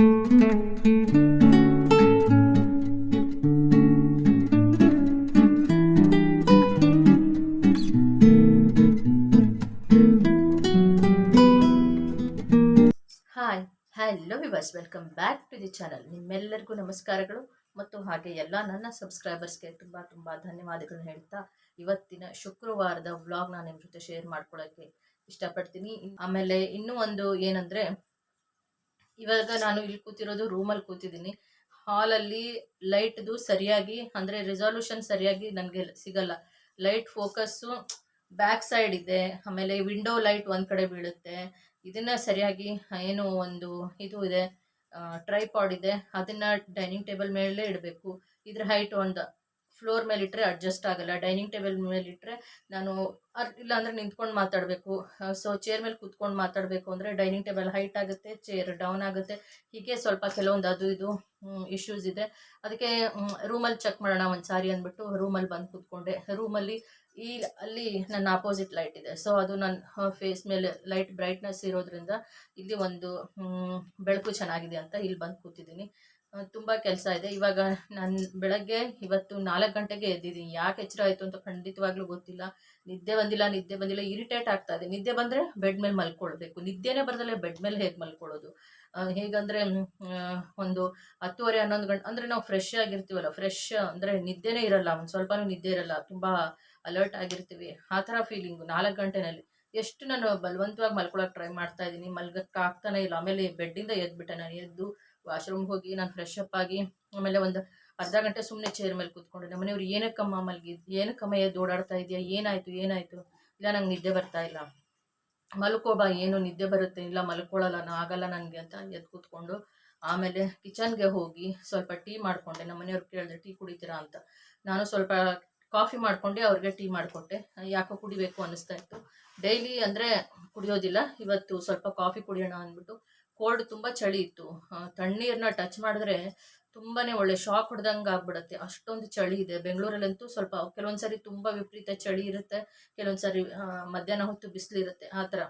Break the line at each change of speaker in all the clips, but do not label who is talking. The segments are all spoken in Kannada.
Hi hello viewers welcome back to the channel ನಿಮ್ಮೆಲ್ಲರಿಗೂ ನಮಸ್ಕಾರಗಳು ಮತ್ತು ಹಾಗೆ ಎಲ್ಲ ನನ್ನ ಸಬ್ಸ್ಕ್ರೈಬರ್ಸ್ಗೆ ತುಂಬ ತುಂಬ ಧನ್ಯವಾದಗಳನ್ನ ಹೇಳ್ತಾ ಇವತ್ತಿನ ಶುಕ್ರವಾರದ ವ್ಲಾಗ್ ನಾನು ನಿಮ್ಮ ಜೊತೆ ಶೇರ್ ಮಾಡ್ಕೊಳ್ಳೋಕ್ಕೆ ಇಷ್ಟಪಡ್ತೀನಿ. ಆಮೇಲೆ ಇನ್ನೂ ಒಂದು ಏನಂದರೆ ಇವಾಗ ನಾನು ಇಲ್ಲಿ ಕೂತಿರೋದು ರೂಮಲ್ಲಿ ಕೂತಿದ್ದೀನಿ. ಹಾಲಲ್ಲಿ ಲೈಟ್ದು ಸರಿಯಾಗಿ, ಅಂದರೆ ರೆಸಲ್ಯೂಷನ್ ಸರಿಯಾಗಿ ನನಗೆ ಸಿಗಲ್ಲ. ಲೈಟ್ ಫೋಕಸ್ಸು ಬ್ಯಾಕ್ ಸೈಡ್ ಇದೆ. ಆಮೇಲೆ ವಿಂಡೋ ಲೈಟ್ ಒಂದು ಕಡೆ ಬೀಳುತ್ತೆ. ಇದನ್ನು ಸರಿಯಾಗಿ ಏನು ಒಂದು ಇದು ಇದೆ ಟ್ರೈಪಾಡ್ ಇದೆ. ಅದನ್ನು ಡೈನಿಂಗ್ ಟೇಬಲ್ ಮೇಲೆ ಇಡಬೇಕು. ಇದ್ರ ಹೈಟ್ ಒಂದು ಫ್ಲೋರ್ ಮೇಲೆ ಇಟ್ಟರೆ ಅಡ್ಜಸ್ಟ್ ಆಗಲ್ಲ. ಡೈನಿಂಗ್ ಟೇಬಲ್ ಮೇಲೆ ಇಟ್ಟರೆ ನಾನು ಅರ್ ಇಲ್ಲ ಅಂದರೆ ನಿಂತ್ಕೊಂಡು ಮಾತಾಡಬೇಕು. ಸೊ ಚೇರ್ ಮೇಲೆ ಕೂತ್ಕೊಂಡು ಮಾತಾಡಬೇಕು ಅಂದರೆ ಡೈನಿಂಗ್ ಟೇಬಲ್ ಹೈಟ್ ಆಗುತ್ತೆ, ಚೇರ್ ಡೌನ್ ಆಗುತ್ತೆ. ಹೀಗೆ ಸ್ವಲ್ಪ ಕೆಲವೊಂದು ಅದು ಇದು ಇಶ್ಯೂಸ್ ಇದೆ. ಅದಕ್ಕೆ ರೂಮಲ್ಲಿ ಚೆಕ್ ಮಾಡೋಣ ಒಂದು ಸಾರಿ ಅಂದ್ಬಿಟ್ಟು ರೂಮಲ್ಲಿ ಬಂದು ಕೂತ್ಕೊಂಡೆ. ರೂಮಲ್ಲಿ ಈ, ಅಲ್ಲಿ ನನ್ನ ಆಪೋಸಿಟ್ ಲೈಟ್ ಇದೆ. ಸೊ ಅದು ನನ್ನ ಫೇಸ್ ಮೇಲೆ ಲೈಟ್ ಬ್ರೈಟ್ನೆಸ್ ಇರೋದ್ರಿಂದ ಇಲ್ಲಿ ಒಂದು ಬೆಳಕು ಚೆನ್ನಾಗಿದೆ ಅಂತ ಇಲ್ಲಿ ಬಂದು ಕೂತಿದ್ದೀನಿ. ತುಂಬ ಕೆಲಸ ಇದೆ. ಇವಾಗ ನಾನು ಬೆಳಗ್ಗೆ ಇವತ್ತು ನಾಲ್ಕು ಗಂಟೆಗೆ ಎದ್ದಿದ್ದೀನಿ. ಯಾಕೆ ಎಚ್ಚರ ಆಯಿತು ಅಂತ ಖಂಡಿತವಾಗ್ಲೂ ಗೊತ್ತಿಲ್ಲ. ನಿದ್ದೆ ಬಂದಿಲ್ಲ ನಿದ್ದೆ ಬಂದಿಲ್ಲ. ಇರಿಟೇಟ್ ಆಗ್ತಾ ಇದೆ. ನಿದ್ದೆ ಬಂದರೆ ಬೆಡ್ ಮೇಲೆ ಮಲ್ಕೊಳ್ಬೇಕು. ನಿದ್ದೆನೇ ಬರ್ದಲ್ಲೇ ಬೆಡ್ ಮೇಲೆ ಹೇಗೆ ಮಲ್ಕೊಳ್ಳೋದು ಹೇಗಂದರೆ ಒಂದು ಹತ್ತುವರೆ, ಹನ್ನೊಂದು ಗಂಟೆ, ಅಂದರೆ ನಾವು ಫ್ರೆಶ್ ಆಗಿರ್ತೀವಲ್ಲ. ಫ್ರೆಶ್ ಅಂದರೆ ನಿದ್ದೆನೇ ಇರಲ್ಲ. ಒಂದು ಸ್ವಲ್ಪನೂ ನಿದ್ದೆ ಇರಲ್ಲ. ತುಂಬ ಅಲರ್ಟ್ ಆಗಿರ್ತೀವಿ. ಆ ಥರ ಫೀಲಿಂಗು ನಾಲ್ಕು ಗಂಟೆನಲ್ಲಿ. ಎಷ್ಟು ನಾನು ಬಲವಂತವಾಗಿ ಮಲ್ಕೊಳಕ್ಕೆ ಟ್ರೈ ಮಾಡ್ತಾ ಇದ್ದೀನಿ. ಮಲ್ಗಕ್ಕೆ ಆಗ್ತಾನೆ ಇಲ್ಲ. ಆಮೇಲೆ ಬೆಡ್ಡಿಂದ ಎದ್ಬಿಟ್ಟೆ ನಾನು. ಎದ್ದು ವಾಶ್ರೂಮ್ಗೆ ಹೋಗಿ ನಾನು ಫ್ರೆಶ್ ಅಪ್ ಆಗಿ ಆಮೇಲೆ ಒಂದು ಅರ್ಧ ಗಂಟೆ ಸುಮ್ಮನೆ ಚೇರ್ ಮೇಲೆ ಕೂತ್ಕೊಂಡೆ. ನಮ್ಮ ಮನೆಯವ್ರು ಏನಕ್ಕಮ್ಮ ಮಲಗಿದ್ ಏನಕ್ಕಮ್ಮ ಎದ್ದು ಓಡಾಡ್ತಾ ಇದೆಯಾ, ಏನಾಯಿತು ಏನಾಯಿತು? ಇಲ್ಲ, ನಂಗೆ ನಿದ್ದೆ ಬರ್ತಾ ಇಲ್ಲ. ಮಲ್ಕೋಬಾ ಏನು ನಿದ್ದೆ ಬರುತ್ತೆ? ಇಲ್ಲ ಮಲ್ಕೊಳ್ಳಲ್ಲ ನಾ ಆಗಲ್ಲ ನನಗೆ ಅಂತ ಎದ್ದು ಕೂತ್ಕೊಂಡು ಆಮೇಲೆ ಕಿಚನ್ಗೆ ಹೋಗಿ ಸ್ವಲ್ಪ ಟೀ ಮಾಡಿಕೊಂಡೆ. ನಮ್ಮ ಮನೆಯವ್ರು ಕೇಳಿದ್ರೆ ಟೀ ಕುಡಿತೀರಾ? ಅಂತ. ನಾನು ಸ್ವಲ್ಪ ಕಾಫಿ ಮಾಡ್ಕೊಂಡೆ, ಅವ್ರಿಗೆ ಟೀ ಮಾಡಿಕೊಟ್ಟೆ. ಯಾಕೋ ಕುಡಿಬೇಕು ಅನ್ನಿಸ್ತಾ ಇತ್ತು. ಡೈಲಿ ಅಂದರೆ ಕುಡಿಯೋದಿಲ್ಲ. ಇವತ್ತು ಸ್ವಲ್ಪ ಕಾಫಿ ಕುಡಿಯೋಣ ಅಂದ್ಬಿಟ್ಟು ಕೋಲ್ಡ್ ತುಂಬ ಚಳಿ ಇತ್ತು. ತಣ್ಣೀರ್ನ ತಣ್ಣೀರನ್ನ ಟಚ್ ಮಾಡಿದ್ರೆ ತುಂಬಾ ಒಳ್ಳೆ ಶಾಕ್ ಹೊಡೆದಂಗೆ ಆಗ್ಬಿಡುತ್ತೆ. ಅಷ್ಟೊಂದು ಚಳಿ ಇದೆ. ಬೆಂಗಳೂರಲ್ಲಂತೂ ಸ್ವಲ್ಪ ಕೆಲವೊಂದು ಸರಿ ತುಂಬ ವಿಪರೀತ ಚಳಿ ಇರುತ್ತೆ. ಕೆಲವೊಂದು ಸರಿ ಆ, ಮಧ್ಯಾಹ್ನ ಹೊತ್ತು ಬಿಸಿಲಿರುತ್ತೆ. ಆ ಥರ.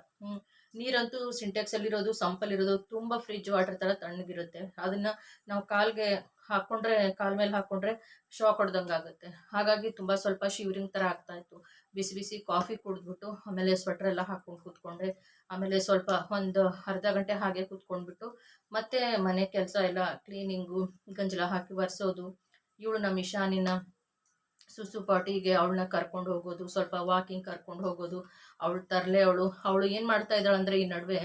ನೀರಂತೂ ಸಿಂಟೆಕ್ಸಲ್ಲಿರೋದು ಸಂಪಲ್ಲಿರೋದು ತುಂಬ ಫ್ರಿಜ್ ವಾಟರ್ ಥರ ತಣ್ಣಗಿರುತ್ತೆ. ಅದನ್ನು ನಾವು ಕಾಲ್ಗೆ ಹಾಕೊಂಡ್ರೆ ಕಾಲ್ ಮೇಲೆ ಹಾಕೊಂಡ್ರೆ ಶಾಕ್ ಹೊಡೆದಂಗೆ ಆಗುತ್ತೆ. ಹಾಗಾಗಿ ತುಂಬ ಸ್ವಲ್ಪ ಶಿವರಿಂಗ್ ಥರ ಆಗ್ತಾ ಇತ್ತು. ಬಿಸಿ ಬಿಸಿ ಕಾಫಿ ಕುಡಿದ್ಬಿಟ್ಟು ಆಮೇಲೆ ಸ್ವೆಟರ್ ಎಲ್ಲ ಹಾಕೊಂಡು ಕೂತ್ಕೊಂಡೆ ಆಮೇಲೆ ಸ್ವಲ್ಪ ಒಂದು ಅರ್ಧ ಗಂಟೆ ಹಾಗೆ ಕೂತ್ಕೊಂಡ್ಬಿಟ್ಟು ಮತ್ತೆ ಮನೆ ಕೆಲಸ ಎಲ್ಲ ಕ್ಲೀನಿಂಗು ಗಂಜಲ ಹಾಕಿ ಒರೆಸೋದು ಇವಳು ನಮ್ಮ ಇಶಾನಿನ ಸುಸು ಪಾಟಿಗೆ ಅವಳನ್ನ ಕರ್ಕೊಂಡು ಹೋಗೋದು, ಸ್ವಲ್ಪ ವಾಕಿಂಗ್ ಕರ್ಕೊಂಡು ಹೋಗೋದು. ಅವಳು ತರಲೆ, ಅವಳು ಅವಳು ಏನು ಮಾಡ್ತಾ ಇದ್ದಾಳೆ ಅಂದರೆ ಈ ನಡುವೆ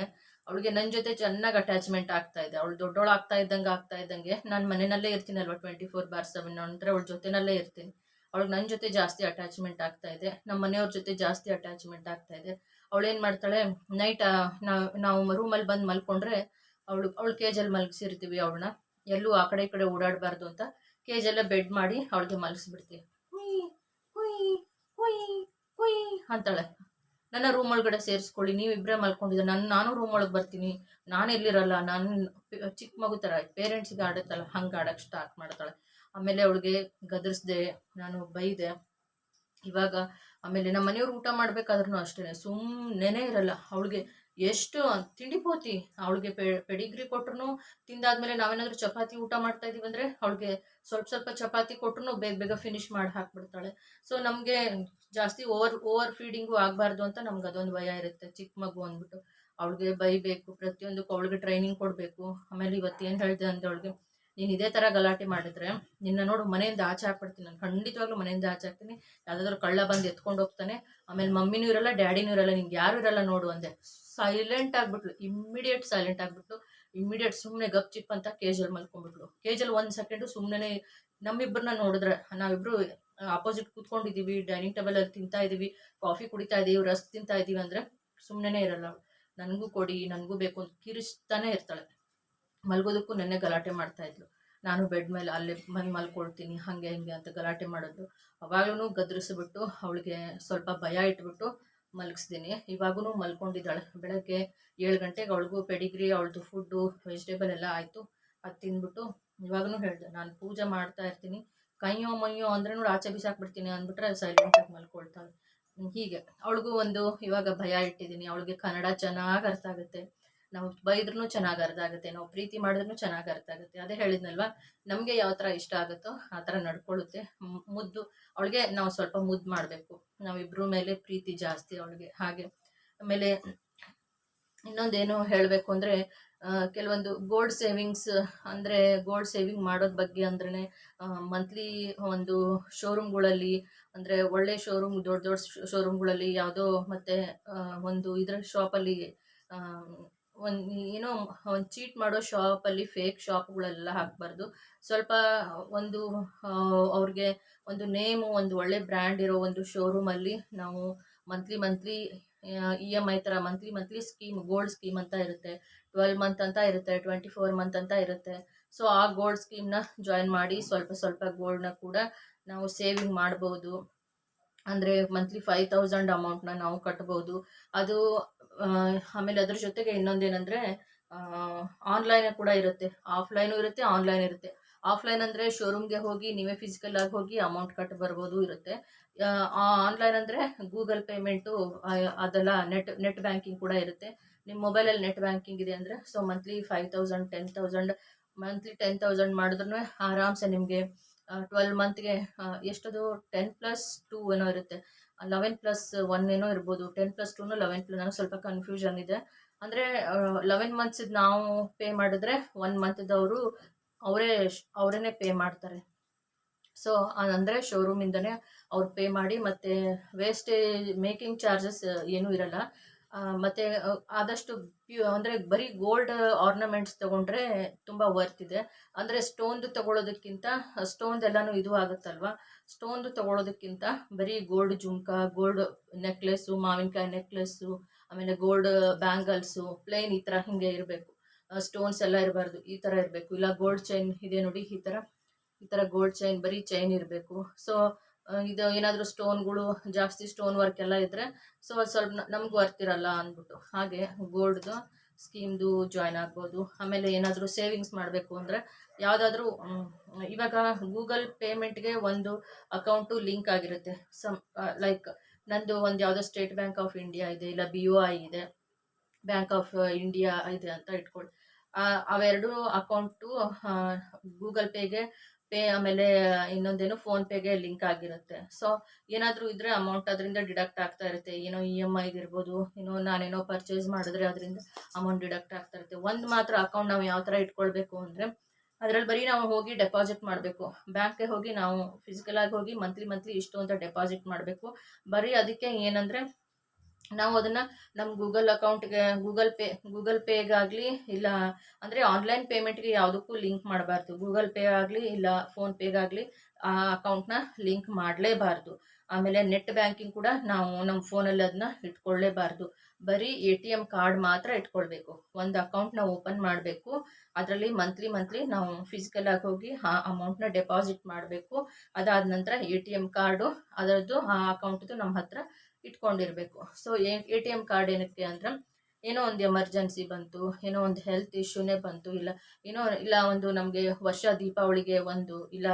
ಅವಳಿಗೆ ನನ್ನ ಜೊತೆ ಚೆನ್ನಾಗಿ ಅಟ್ಯಾಚ್ಮೆಂಟ್ ಆಗ್ತಾ ಇದೆ. ಅವಳು ದೊಡ್ಡವಳು ಆಗ್ತಾ ಇದ್ದಂಗೆ ಆಗ್ತಾ ಇದ್ದಂಗೆ ನಾನು ಮನೆಯಲ್ಲೇ ಇರ್ತೀನಲ್ವ ಟ್ವೆಂಟಿ ಫೋರ್ ಬಾರ್ ಸೆವೆನ್ ಅಂದರೆ ಅವಳ ಜೊತೆನಲ್ಲೇ ಇರ್ತೀನಿ. ಅವಳಿಗೆ ನನ್ನ ಜೊತೆ ಜಾಸ್ತಿ ಅಟ್ಯಾಚ್ಮೆಂಟ್ ಆಗ್ತಾ ಇದೆ. ನಮ್ಮ ಮನೆಯವ್ರ ಜೊತೆ ಜಾಸ್ತಿ ಅಟ್ಯಾಚ್ಮೆಂಟ್ ಆಗ್ತಾ ಇದೆ. ಅವಳು ಏನು ಮಾಡ್ತಾಳೆ ನೈಟ್ ನಾವು ನಾವು ರೂಮಲ್ಲಿ ಬಂದು ಮಲ್ಕೊಂಡ್ರೆ ಅವಳು ಅವಳು ಕೇಜಲ್ಲಿ ಮಲಗಿಸಿರ್ತೀವಿ ಅವಳನ್ನ ಎಲ್ಲೂ ಆ ಕಡೆ ಈ ಕಡೆ ಓಡಾಡಬಾರ್ದು ಅಂತ ಕೇಜೆಲ್ಲ ಬೆಡ್ ಮಾಡಿ ಅವಳಿಗೆ ಮಲಗಿಸ್ಬಿಡ್ತೀವಿ ಹುಯ್ ಹುಯ್ ಹುಯ್ ಹುಯ್ ಅಂತಾಳೆ. ನನ್ನ ರೂಮ್ ಒಳಗಡೆ ಸೇರಿಸ್ಕೊಳ್ಳಿ ನೀವಿಬ್ಬರೇ ಮಲ್ಕೊಂಡಿದ್ದೆ ನಾನು ನಾನು ರೂಮ್ ಒಳಗೆ ಬರ್ತೀನಿ. ನಾನು ಎಲ್ಲಿರಲ್ಲ, ನಾನು ಚಿಕ್ಕ ಮಗು ಥರ ಪೇರೆಂಟ್ಸಿಗೆ ಆಡುತ್ತಲ್ಲ, ಹಂಗೆ ಆಡೋಕ್ಕೆ ಸ್ಟಾರ್ಟ್ ಮಾಡ್ತಾಳೆ. ಆಮೇಲೆ ಅವಳಿಗೆ ಗದರಿಸ್ದೆ, ನಾನು ಬೈದೆ. ಇವಾಗ ಆಮೇಲೆ ನಮ್ಮ ಮನೆಯವ್ರು ಊಟ ಮಾಡ್ಬೇಕಾದ್ರೂ ಅಷ್ಟೇ ಸುಮ್ಮನೆ ಇರಲ್ಲ. ಅವಳಿಗೆ ಎಷ್ಟು ತಿಂಡಿಪೋತಿ ಅವಳಿಗೆ ಪೆ, ಪೆಡಿಗ್ರಿ ಕೊಟ್ರು ತಿಂದಾದ್ಮೇಲೆ ನಾವೇನಾದ್ರೂ ಚಪಾತಿ ಊಟ ಮಾಡ್ತಾ ಇದೀವಿ ಅಂದರೆ ಅವಳಿಗೆ ಸ್ವಲ್ಪ ಸ್ವಲ್ಪ ಚಪಾತಿ ಕೊಟ್ರು ಬೇಗ ಬೇಗ ಫಿನಿಶ್ ಮಾಡಿ ಹಾಕ್ಬಿಡ್ತಾಳೆ. ಸೊ ನಮಗೆ ಜಾಸ್ತಿ ಓವರ್ ಓವರ್ ಫೀಡಿಂಗು ಆಗಬಾರ್ದು ಅಂತ ನಮ್ಗೆ ಅದೊಂದು ಭಯ ಇರುತ್ತೆ. ಚಿಕ್ಕ ಮಗು ಅಂದ್ಬಿಟ್ಟು. ಅವಳಿಗೆ ಬೈಬೇಕು ಪ್ರತಿಯೊಂದಕ್ಕೂ ಅವಳಿಗೆ ಟ್ರೈನಿಂಗ್ ಕೊಡಬೇಕು. ಆಮೇಲೆ ಇವತ್ತು ಏನು ಹೇಳಿದೆ ಅವಳಿಗೆ? ನೀನು ಇದೇ ಥರ ಗಲಾಟೆ ಮಾಡಿದ್ರೆ ನಿನ್ನ ನೋಡು ಮನೆಯಿಂದ ಆಚೆ ಹಾಕ್ಬಿಡ್ತೀನಿ ನಾನು ಖಂಡಿತವಾಗ್ಲೂ ಮನೆಯಿಂದ ಆಚೆ ಹಾಕ್ತೀನಿ ಯಾವುದಾದ್ರೂ ಕಳ್ಳ ಬಂದು ಎತ್ಕೊಂಡು ಹೋಗ್ತಾನೆ, ಆಮೇಲೆ ಮಮ್ಮಿನೂ ಇರಲ್ಲ, ಡ್ಯಾಡಿನೂ ಇರಲ್ಲ, ನಿಂಗೆ ಯಾರು ಇರಲ್ಲ ನೋಡು ಅಂದೆ. ಸೈಲೆಂಟ್ ಆಗ್ಬಿಟ್ಲು ಇಮ್ಮಿಡಿಯೇಟ್ ಸೈಲೆಂಟ್ ಆಗ್ಬಿಟ್ಲು. ಇಮ್ಮಿಡಿಯೇಟ್ ಸುಮ್ಮನೆ ಗಪ್ ಚಿಪ್ ಅಂತ ಕೇಜಲ್ಲಿ ಮಲ್ಕೊಂಡ್ಬಿಟ್ಲು. ಕೇಜಲ್ಲಿ ಒಂದು ಸೆಕೆಂಡು ಸುಮ್ಮನೆ ನಮ್ಮಿಬ್ಬರನ್ನ ನೋಡಿದ್ರೆ, ನಾವಿಬ್ರು ಅಪೋಸಿಟ್ ಕೂತ್ಕೊಂಡಿದ್ದೀವಿ ಡೈನಿಂಗ್ ಟೇಬಲಲ್ಲಿ ತಿಂತಾ ಇದ್ದೀವಿ ಕಾಫಿ ಕುಡಿತಾ ಇದ್ದೀವಿ ರಸ್ ತಿಂತಾ ಇದ್ದೀವಿ ಅಂದರೆ ಸುಮ್ಮನೆ ಇರಲ್ಲ. ನನಗೂ ಕೊಡಿ, ನನಗೂ ಬೇಕು ಅಂತ ಕಿರಿಸ್ತಾನೆ ಇರ್ತಾಳೆ. ಮಲ್ಗೋದಕ್ಕೂ ನೆನ್ನೆ ಗಲಾಟೆ ಮಾಡ್ತಾ ಇದ್ಲು. ನಾನು ಬೆಡ್ ಮೇಲೆ ಅಲ್ಲೇ ಬಂದು ಮಲ್ಕೊಳ್ತೀನಿ, ಹಾಗೆ ಹಿಂಗೆ ಅಂತ ಗಲಾಟೆ ಮಾಡೋದು ಅವಾಗಲೂ ಗದರಿಸ್ಬಿಟ್ಟು ಅವಳಿಗೆ ಸ್ವಲ್ಪ ಭಯ ಇಟ್ಬಿಟ್ಟು ಮಲಗಿಸ್ತೀನಿ. ಇವಾಗೂ ಮಲ್ಕೊಂಡಿದ್ದಾಳೆ. ಬೆಳಗ್ಗೆ ಏಳು ಗಂಟೆಗೆ ಅವಳಿಗೂ ಪೆಡಿಗ್ರಿ ಅವಳದು ಫುಡ್ಡು ವೆಜಿಟೇಬಲ್ ಎಲ್ಲ ಆಯಿತು. ಅದು ತಿಂದ್ಬಿಟ್ಟು ಇವಾಗೂ ಹೇಳಿದೆ, ನಾನು ಪೂಜೆ ಮಾಡ್ತಾ ಇರ್ತೀನಿ. ಕೈಯೋ ಮೈಯೋ ಅಂದ್ರೆ ನೋಡಿ ಆಚೆ ಬಿಸಾಕ್ಬಿಡ್ತೀನಿ ಅಂದ್ಬಿಟ್ರೆ ಸೈಲೆಂಟಾಗಿ ಮಲ್ಕೊಳ್ತಾಳೆ. ಹೀಗೆ. ಅವಳಿಗೂ ಒಂದು ಇವಾಗ ಭಯ ಇಟ್ಟಿದ್ದೀನಿ. ಅವಳಿಗೆ ಕನ್ನಡ ಚೆನ್ನಾಗಿ ಅರ್ಥ ಆಗುತ್ತೆ. ನಾವು ಬೈದ್ರೂ ಚೆನ್ನಾಗಿ ಅರ್ಥ ಆಗುತ್ತೆ, ನಾವು ಪ್ರೀತಿ ಮಾಡಿದ್ರೂ ಚೆನ್ನಾಗಿ ಅರ್ಥ ಆಗುತ್ತೆ. ಅದೇ ಹೇಳಿದ್ನಲ್ವಾ? ನಮಗೆ ಯಾವ ಥರ ಇಷ್ಟ ಆಗುತ್ತೋ ಆ ಥರ ನಡ್ಕೊಳ್ಳುತ್ತೆ. ಮುದ್ದು, ಅವಳಿಗೆ ನಾವು ಸ್ವಲ್ಪ ಮುದ್ದು ಮಾಡಬೇಕು. ನಾವಿಬ್ಬರ ಮೇಲೆ ಪ್ರೀತಿ ಜಾಸ್ತಿ ಅವಳಿಗೆ. ಹಾಗೆ ಆಮೇಲೆ ಇನ್ನೊಂದೇನು ಹೇಳಬೇಕು ಅಂದರೆ ಕೆಲವೊಂದು ಗೋಲ್ಡ್ ಸೇವಿಂಗ್ಸ್ ಅಂದರೆ ಗೋಲ್ಡ್ ಸೇವಿಂಗ್ ಮಾಡೋದ್ ಬಗ್ಗೆ ಅಂದ್ರೆ ಮಂತ್ಲಿ ಒಂದು ಶೋರೂಮ್ಗಳಲ್ಲಿ ಅಂದರೆ ಒಳ್ಳೆ ಶೋರೂಮ್, ದೊಡ್ಡ ದೊಡ್ಡ ಶೋರೂಮ್ಗಳಲ್ಲಿ ಯಾವುದೋ ಮತ್ತು ಒಂದು ಇದರ ಶಾಪಲ್ಲಿ ಒಂದು ಏನೋ ಒಂದು ಚೀಟ್ ಮಾಡೋ ಶಾಪಲ್ಲಿ ಫೇಕ್ ಶಾಪ್ಗಳೆಲ್ಲ ಹಾಕಬಾರ್ದು. ಸ್ವಲ್ಪ ಒಂದು ಅವ್ರಿಗೆ ಒಂದು ನೇಮು ಒಂದು ಒಳ್ಳೆ ಬ್ರ್ಯಾಂಡ್ ಇರೋ ಒಂದು ಶೋರೂಮಲ್ಲಿ ನಾವು monthly monthly E M I ಥರ monthly monthly scheme gold scheme ಅಂತ ಇರುತ್ತೆ. ಟ್ವೆಲ್ ಮಂತ್ ಅಂತ ಇರುತ್ತೆ ಟ್ವೆಂಟಿ ಫೋರ್ ಮಂತ್ ಅಂತ ಇರುತ್ತೆ. ಸೊ ಆ ಗೋಲ್ಡ್ ಸ್ಕೀಮ್ನ ಜಾಯಿನ್ ಮಾಡಿ ಸ್ವಲ್ಪ ಸ್ವಲ್ಪ ಗೋಲ್ಡ್ನ ಕೂಡ ನಾವು ಸೇವಿಂಗ್ ಮಾಡ್ಬೋದು. ಅಂದರೆ ಮಂತ್ಲಿ ಫೈವ್ ತೌಸಂಡ್ ಅಮೌಂಟ್ನ ನಾವು ಕಟ್ಬೋದು. ಅದು ಆಮೇಲೆ ಅದ್ರ ಜೊತೆಗೆ ಇನ್ನೊಂದೇನೆಂದರೆ ಆನ್ಲೈನ್ ಕೂಡ ಇರುತ್ತೆ. ಆಫ್ಲೈನು ಇರುತ್ತೆ ಆನ್ಲೈನ್ ಇರುತ್ತೆ. ಆಫ್ಲೈನ್ ಅಂದರೆ ಶೋರೂಮ್ಗೆ ಹೋಗಿ, ನೀವೇ ಫಿಸಿಕಲ್ ಆಗಿ ಹೋಗಿ ಅಮೌಂಟ್ ಕಟ್ಟಿ ಬರ್ಬೋದು ಇರುತ್ತೆ. ಆನ್ಲೈನ್ ಅಂದರೆ ಗೂಗಲ್ ಪೇಮೆಂಟು ಅದೆಲ್ಲ ನೆಟ್ ನೆಟ್ ಬ್ಯಾಂಕಿಂಗ್ ಕೂಡ ಇರುತ್ತೆ. ನಿಮ್ಮ ಮೊಬೈಲಲ್ಲಿ ನೆಟ್ ಬ್ಯಾಂಕಿಂಗ್ ಇದೆ ಅಂದರೆ so monthly five thousand ten thousand monthly ten thousand ಮಾಡಿದ್ರೂ ಆರಾಮ್ಸೆ ನಿಮಗೆ ಟ್ವೆಲ್ ಮಂತ್ಗೆ ಎಷ್ಟದು? ಟೆನ್ ಪ್ಲಸ್ ಟೂ ಏನೋ ಇರುತ್ತೆ. ಲೆವೆನ್ ಪ್ಲಸ್ ಒನ್ ಏನೋ ಇರ್ಬೋದು ಟೆನ್ ಪ್ಲಸ್ ಟೂನು ಲೆವೆನ್ ಪ್ಲಸ್ ನನಗೆ ಸ್ವಲ್ಪ ಕನ್ಫ್ಯೂಷನ್ ಇದೆ. ಅಂದರೆ ಲೆವೆನ್ ಮಂತ್ಸಿದ್ದು ನಾವು ಪೇ ಮಾಡಿದ್ರೆ ಒನ್ ಮಂತ್ದವರು ಅವರೇ ಅವರೇ ಪೇ ಮಾಡ್ತಾರೆ. ಸೊ ಅಂದರೆ ಶೋರೂಮಿಂದನೇ ಅವ್ರು ಪೇ ಮಾಡಿ ಮತ್ತು ವೇಸ್ಟೇಜ್ ಮೇಕಿಂಗ್ ಚಾರ್ಜಸ್ ಏನೂ ಇರಲ್ಲ. ಮತ್ತೆ ಆದಷ್ಟು ಪ್ಯೂ, ಅಂದರೆ ಬರೀ ಗೋಲ್ಡ್ ಆರ್ನಮೆಂಟ್ಸ್ ತೊಗೊಂಡ್ರೆ ತುಂಬ ವರ್ತ್ ಇದೆ. ಅಂದರೆ ಸ್ಟೋನ್ದು ತೊಗೊಳೋದಕ್ಕಿಂತ ಸ್ಟೋನ್ದೆಲ್ಲನೂ ಇದು ಆಗುತ್ತಲ್ವ? ಸ್ಟೋನ್ದು ತೊಗೊಳೋದಕ್ಕಿಂತ ಬರೀ ಗೋಲ್ಡ್ ಜುಮ್ಕ ಗೋಲ್ಡ್ ನೆಕ್ಲೆಸ್ಸು ಮಾವಿನಕಾಯಿ ನೆಕ್ಲೆಸ್ಸು ಆಮೇಲೆ ಗೋಲ್ಡ್ ಬ್ಯಾಂಗಲ್ಸು ಪ್ಲೇನ್ ಈ ಥರ ಹಿಂಗೆ ಇರಬೇಕು. ಸ್ಟೋನ್ಸ್ ಎಲ್ಲ ಇರಬಾರ್ದು, ಈ ಥರ ಇರಬೇಕು. ಇಲ್ಲ ಗೋಲ್ಡ್ ಚೈನ್ ಇದೆ ನೋಡಿ ಈ ಥರ ಈ ಥರ ಗೋಲ್ಡ್ ಚೈನ್ ಬರೀ ಚೈನ್ ಇರಬೇಕು. ಸೊ ಇದು ಏನಾದರೂ ಸ್ಟೋನ್ಗಳು, ಜಾಸ್ತಿ ಸ್ಟೋನ್ ವರ್ಕ್ ಎಲ್ಲ ಇದ್ದರೆ ಸೊ ಅದು ಸ್ವಲ್ಪ ನಮ್ಗೆ ವರ್ತ್ ಇರಲ್ಲ ಅಂದ್ಬಿಟ್ಟು. ಹಾಗೆ ಗೋಲ್ಡ್ದು ಸ್ಕೀಮ್ದು ಜಾಯ್ನ್ ಆಗ್ಬೋದು. ಆಮೇಲೆ ಏನಾದರೂ ಸೇವಿಂಗ್ಸ್ ಮಾಡಬೇಕು ಅಂದರೆ ಯಾವುದಾದ್ರೂ ಇವಾಗ ಗೂಗಲ್ ಪೇಮೆಂಟ್ಗೆ ಒಂದು ಅಕೌಂಟು ಲಿಂಕ್ ಆಗಿರುತ್ತೆ. ಸಮ್ ಲೈಕ್ ನಂದು ಒಂದು ಯಾವುದೋ ಸ್ಟೇಟ್ ಬ್ಯಾಂಕ್ ಆಫ್ ಇಂಡಿಯಾ ಇದೆ, ಇಲ್ಲ ಬಿ ಯು ಐ ಇದೆ, ಬ್ಯಾಂಕ್ ಆಫ್ ಇಂಡಿಯಾ ಇದೆ ಅಂತ ಇಟ್ಕೊಳ್ಳಿ ಅವೆರಡು ಅಕೌಂಟು ಗೂಗಲ್ ಪೇಗೆ ಪೇ ಆಮೇಲೆ ಇನ್ನೊಂದೇನು ಫೋನ್ ಪೇಗೆ ಲಿಂಕ್ ಆಗಿರುತ್ತೆ. ಸೊ ಏನಾದರೂ ಇದ್ದರೆ ಅಮೌಂಟ್ ಅದರಿಂದ ಡಿಡಕ್ಟ್ ಆಗ್ತಾ ಇರುತ್ತೆ. ಏನೋ ಇ ಎಂ ಐ ಇರ್ಬೋದು, ಏನೋ ನಾನೇನೋ ಪರ್ಚೇಸ್ ಮಾಡಿದ್ರೆ ಅದರಿಂದ ಅಮೌಂಟ್ ಡಿಡಕ್ಟ್ ಆಗ್ತಾ ಇರುತ್ತೆ. ಒಂದು ಮಾತ್ರ ಅಕೌಂಟ್ ನಾವು ಯಾವ ಥರ ಇಟ್ಕೊಳ್ಬೇಕು ಅಂದರೆ, ಅದರಲ್ಲಿ ಬರೀ ನಾವು ಹೋಗಿ ಡೆಪಾಸಿಟ್ ಮಾಡಬೇಕು. ಬ್ಯಾಂಕ್ಗೆ ಹೋಗಿ ನಾವು ಫಿಸಿಕಲ್ ಆಗಿ ಹೋಗಿ ಮಂತ್ಲಿ ಮಂತ್ಲಿ ಇಷ್ಟು ಅಂತ ಡೆಪಾಸಿಟ್ ಮಾಡಬೇಕು. ಬರೀ ಅದಕ್ಕೆ ಏನಂದರೆ ನಾವು ಅದನ್ನು ನಮ್ಮ ಗೂಗಲ್ ಅಕೌಂಟ್ಗೆ, ಗೂಗಲ್ ಪೇ, ಗೂಗಲ್ ಪೇಗಾಗಲಿ ಇಲ್ಲ ಅಂದರೆ ಆನ್ಲೈನ್ ಪೇಮೆಂಟ್ಗೆ ಯಾವುದಕ್ಕೂ ಲಿಂಕ್ ಮಾಡಬಾರ್ದು. ಗೂಗಲ್ ಪೇ ಆಗಲಿ ಇಲ್ಲ ಫೋನ್ಪೇಗಾಗಲಿ ಆ ಅಕೌಂಟ್ನ ಲಿಂಕ್ ಮಾಡಲೇಬಾರ್ದು. ಆಮೇಲೆ ನೆಟ್ ಬ್ಯಾಂಕಿಂಗ್ ಕೂಡ ನಾವು ನಮ್ಮ ಫೋನಲ್ಲಿ ಅದನ್ನ ಇಟ್ಕೊಳ್ಳೇಬಾರ್ದು. ಬರೀ ಎ ಟಿ ಎಂ ಕಾರ್ಡ್ ಮಾತ್ರ ಇಟ್ಕೊಳ್ಬೇಕು. ಒಂದು ಅಕೌಂಟ್ನ ಓಪನ್ ಮಾಡಬೇಕು. ಅದರಲ್ಲಿ ಮಂತ್ಲಿ ಮಂತ್ಲಿ ನಾವು ಫಿಸಿಕಲ್ ಆಗಿ ಹೋಗಿ ಆ ಅಮೌಂಟ್ನ ಡೆಪಾಸಿಟ್ ಮಾಡಬೇಕು. ಅದಾದ ನಂತರ ಎ ಟಿ ಎಂ ಕಾರ್ಡು, ಅದರದ್ದು ಆ ಅಕೌಂಟ್ದು ನಮ್ಮ ಹತ್ರ ಇಟ್ಕೊಂಡಿರಬೇಕು. So A T M card ಏನಕ್ಕೆ ಅಂದ್ರೆ, ಏನೋ ಒಂದು ಎಮರ್ಜೆನ್ಸಿ ಬಂತು, ಏನೋ ಒಂದು ಹೆಲ್ತ್ ಇಶ್ಯೂನೇ ಬಂತು, ಇಲ್ಲ, ಏನೋ ಇಲ್ಲ ಒಂದು ನಮಗೆ ವರ್ಷ ದೀಪಾವಳಿಗೆ ಒಂದು, ಇಲ್ಲ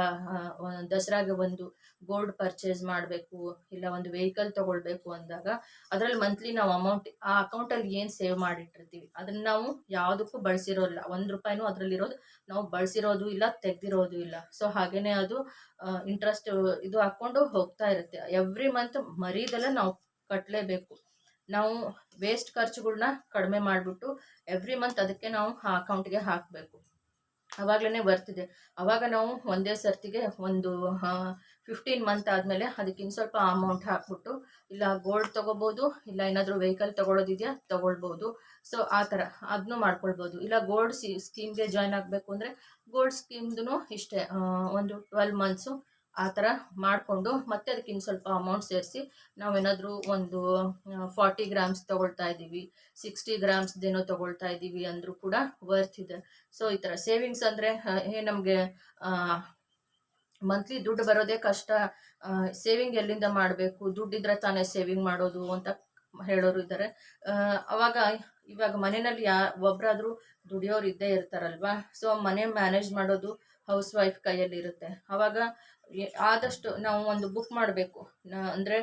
ದಸರಾಗೆ ಒಂದು ಗೋಲ್ಡ್ ಪರ್ಚೇಸ್ ಮಾಡಬೇಕು, ಇಲ್ಲ ಒಂದು ವೆಹಿಕಲ್ ತಗೊಳ್ಬೇಕು ಅಂದಾಗ, ಅದರಲ್ಲಿ ಮಂತ್ಲಿ ನಾವು ಅಮೌಂಟ್ ಆ ಅಕೌಂಟಲ್ಲಿ ಏನು ಸೇವ್ ಮಾಡಿಟ್ಟಿರ್ತೀವಿ, ಅದನ್ನ ನಾವು ಯಾವುದಕ್ಕೂ ಬಳಸಿರೋಲ್ಲ ಒಂದು ರೂಪಾಯಿನೂ ಅದರಲ್ಲಿರೋದು, ನಾವು ಬಳಸಿರೋದು ಇಲ್ಲ, ತೆಗ್ದಿರೋದು ಇಲ್ಲ. ಸೊ ಹಾಗೇನೆ ಅದು ಇಂಟ್ರೆಸ್ಟ್ ಇದು ಹಾಕ್ಕೊಂಡು ಹೋಗ್ತಾ ಇರುತ್ತೆ. ಎವ್ರಿ ಮಂತ್ ಮರೀದೆಲ್ಲ ನಾವು ಕಟ್ಟಲೇಬೇಕು ನಾವು ವೇಸ್ಟ್ ಖರ್ಚುಗಳನ್ನ ಕಡಿಮೆ ಮಾಡಿಬಿಟ್ಟು ಎವ್ರಿ ಮಂತ್ ಅದಕ್ಕೆ ನಾವು ಆ ಅಕೌಂಟ್ಗೆ ಹಾಕಬೇಕು. ಅವಾಗಲೇ ಬರ್ತಿದೆ. ಅವಾಗ ನಾವು ಒಂದೇ ಸರ್ತಿಗೆ ಒಂದು ಫಿಫ್ಟೀನ್ ಮಂತ್ ಆದಮೇಲೆ ಅದಕ್ಕೆ ಇನ್ನು ಸ್ವಲ್ಪ ಅಮೌಂಟ್ ಹಾಕ್ಬಿಟ್ಟು ಇಲ್ಲ ಗೋಲ್ಡ್ ತೊಗೋಬೋದು, ಇಲ್ಲ ಏನಾದರೂ ವೆಹಿಕಲ್ ತೊಗೊಳೋದಿದೆಯಾ ತೊಗೊಳ್ಬೋದು. ಸೊ ಆ ಥರ ಅದನ್ನೂ ಮಾಡ್ಕೊಳ್ಬೋದು. ಇಲ್ಲ ಗೋಲ್ಡ್ ಸಿ ಸ್ಕೀಮ್ಗೆ ಜಾಯ್ನ್ ಆಗಬೇಕು ಅಂದರೆ ಗೋಲ್ಡ್ ಸ್ಕೀಮ್ದು ಇಷ್ಟೇ ಒಂದು ಟ್ವೆಲ್ ಮಂತ್ಸು ಆ ಥರ ಮಾಡಿಕೊಂಡು ಮತ್ತೆ ಅದಕ್ಕೆ ಇನ್ನು ಸ್ವಲ್ಪ ಅಮೌಂಟ್ ಸೇರಿಸಿ ನಾವೇನಾದರೂ ಒಂದು ಫಾರ್ಟಿ ಗ್ರಾಮ್ಸ್ ತೊಗೊಳ್ತಾ ಇದ್ದೀವಿ ಸಿಕ್ಸ್ಟಿ ಗ್ರಾಮ್ಸ್ದೇನೋ ತೊಗೊಳ್ತಾ ಇದ್ದೀವಿ ಅಂದರೂ ಕೂಡ ವರ್ತ್ ಇದೆ. ಸೊ ಈ ಥರ ಸೇವಿಂಗ್ಸ್ ಅಂದರೆ ಏ, ನಮಗೆ ಮಂತ್ಲಿ ದುಡ್ಡು ಬರೋದೇ ಕಷ್ಟ. ಸೇವಿಂಗ್ ಎಲ್ಲಿಂದ ಮಾಡಬೇಕು? ದುಡ್ಡಿದ್ರೆ ತಾನೇ ಸೇವಿಂಗ್ ಮಾಡೋದು ಅಂತ ಹೇಳೋರು ಇದ್ದಾರೆ ಅವಾಗ, ಇವಾಗ ಮನೆಯಲ್ಲಿ ಯಾ ಒಬ್ಬರಾದರೂ ದುಡಿಯೋರು ಇದ್ದೇ ಇರ್ತಾರಲ್ವಾ? ಸೊ ಮನೆ ಮ್ಯಾನೇಜ್ ಮಾಡೋದು ಹೌಸ್ ವೈಫ್ ಕೈಯಲ್ಲಿ ಇರುತ್ತೆ ಆವಾಗ ಎ- ಆದಷ್ಟು ನಾವು ಒಂದು ಬುಕ್ ಮಾಡಬೇಕು. ಅಂದರೆ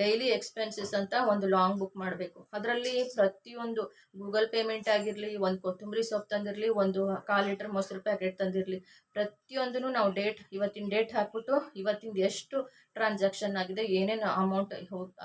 ಡೈಲಿ ಎಕ್ಸ್ಪೆನ್ಸಸ್ ಅಂತ ಒಂದು ಲಾಂಗ್ ಬುಕ್ ಮಾಡಬೇಕು. ಅದರಲ್ಲಿ ಪ್ರತಿಯೊಂದು ಗೂಗಲ್ ಪೇಮೆಂಟ್ ಆಗಿರಲಿ, ಒಂದು ಕೊತ್ತಂಬರಿ ಸೊಪ್ಪು ತಂದಿರಲಿ, ಒಂದು ಕಾಲು ಲೀಟ್ರ್ ಮೊಸರು ಪ್ಯಾಕೆಟ್ ತಂದಿರಲಿ, ಪ್ರತಿಯೊಂದನ್ನು ನಾವು ಡೇಟ್ ಇವತ್ತಿನ ಡೇಟ್ ಹಾಕ್ಬಿಟ್ಟು ಇವತ್ತಿನ ಎಷ್ಟು ಟ್ರಾನ್ಸಾಕ್ಷನ್ ಆಗಿದೆ, ಏನೇನು ಅಮೌಂಟ್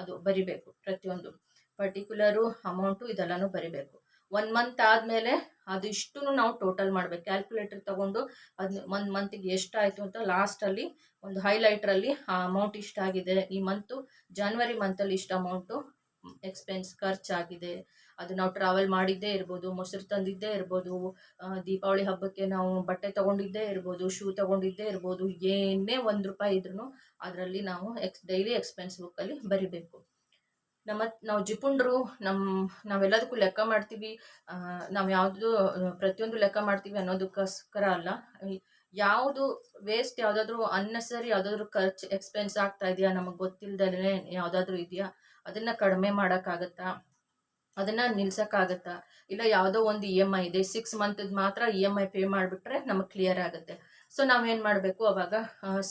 ಅದು ಬರಿಬೇಕು, ಪ್ರತಿಯೊಂದು. ಪರ್ಟಿಕ್ಯುಲರು ಅಮೌಂಟು ಇದೆಲ್ಲನೂ ಬರಿಬೇಕು. ಒನ್ ಮಂತ್ ಆದಮೇಲೆ ಅದಿಷ್ಟು ನಾವು ಟೋಟಲ್ ಮಾಡಬೇಕು. ಕ್ಯಾಲ್ಕುಲೇಟರ್ ತಗೊಂಡು ಅದನ್ನ ಒಂದು ಮಂತಿಗೆ ಎಷ್ಟಾಯಿತು ಅಂತ ಲಾಸ್ಟಲ್ಲಿ ಒಂದು ಹೈಲೈಟ್ರಲ್ಲಿ ಆ ಅಮೌಂಟ್ ಇಷ್ಟಾಗಿದೆ ಈ ಮಂತು ಜಾನ್ವರಿ ಮಂತಲ್ಲಿ ಇಷ್ಟು ಅಮೌಂಟು ಎಕ್ಸ್ಪೆನ್ಸ್ ಖರ್ಚಾಗಿದೆ ಅದು ನಾವು ಟ್ರಾವೆಲ್ ಮಾಡಿದ್ದೇ ಇರ್ಬೋದು, ಮೊಸರು ತಂದಿದ್ದೇ ಇರ್ಬೋದು ದೀಪಾವಳಿ ಹಬ್ಬಕ್ಕೆ ನಾವು ಬಟ್ಟೆ ತಗೊಂಡಿದ್ದೇ ಇರ್ಬೋದು ಶೂ ತಗೊಂಡಿದ್ದೇ ಇರ್ಬೋದು, ಏನೇ ಒಂದು ರೂಪಾಯಿ ಇದ್ರೂ ಅದರಲ್ಲಿ ನಾವು ಎಕ್ಸ್ ಡೈಲಿ ಎಕ್ಸ್ಪೆನ್ಸ್ ಬುಕ್ಕಲ್ಲಿ ಬರಿಬೇಕು. ನಮ್ಮ, ನಾವು ಜಿಪುಂಡ್ರು ನಮ್ಮ ನಾವೆಲ್ಲದಕ್ಕೂ ಲೆಕ್ಕ ಮಾಡ್ತೀವಿ. ನಾವು ಯಾವುದು, ಪ್ರತಿಯೊಂದು ಲೆಕ್ಕ ಮಾಡ್ತೀವಿ ಅನ್ನೋದಕ್ಕೋಸ್ಕರ ಅಲ್ಲ. ಯಾವುದು ವೇಸ್ಟ್ ಯಾವುದಾದ್ರೂ ಅನ್ನೆಸರಿ ಯಾವುದಾದ್ರೂ ಖರ್ಚು ಎಕ್ಸ್ಪೆನ್ಸ್ ಆಗ್ತಾ ಇದೆಯಾ? ನಮಗೆ ಗೊತ್ತಿಲ್ಲದೇ ಯಾವುದಾದ್ರೂ ಇದೆಯಾ? ಅದನ್ನು ಕಡಿಮೆ ಮಾಡೋಕ್ಕಾಗತ್ತಾ? ಅದನ್ನು ನಿಲ್ಸೋಕ್ಕಾಗತ್ತಾ? ಇಲ್ಲ ಯಾವುದೋ ಒಂದು ಇ ಎಂ ಐ ಇದೆ ಸಿಕ್ಸ್ ಮಂತದ್ದು ಮಾತ್ರ ಇ ಎಂ ಐ ಪೇ ಮಾಡಿಬಿಟ್ರೆ ನಮಗೆ ಕ್ಲಿಯರ್ ಆಗುತ್ತೆ. ಸೊ ನಾವೇನು ಮಾಡಬೇಕು ಅವಾಗ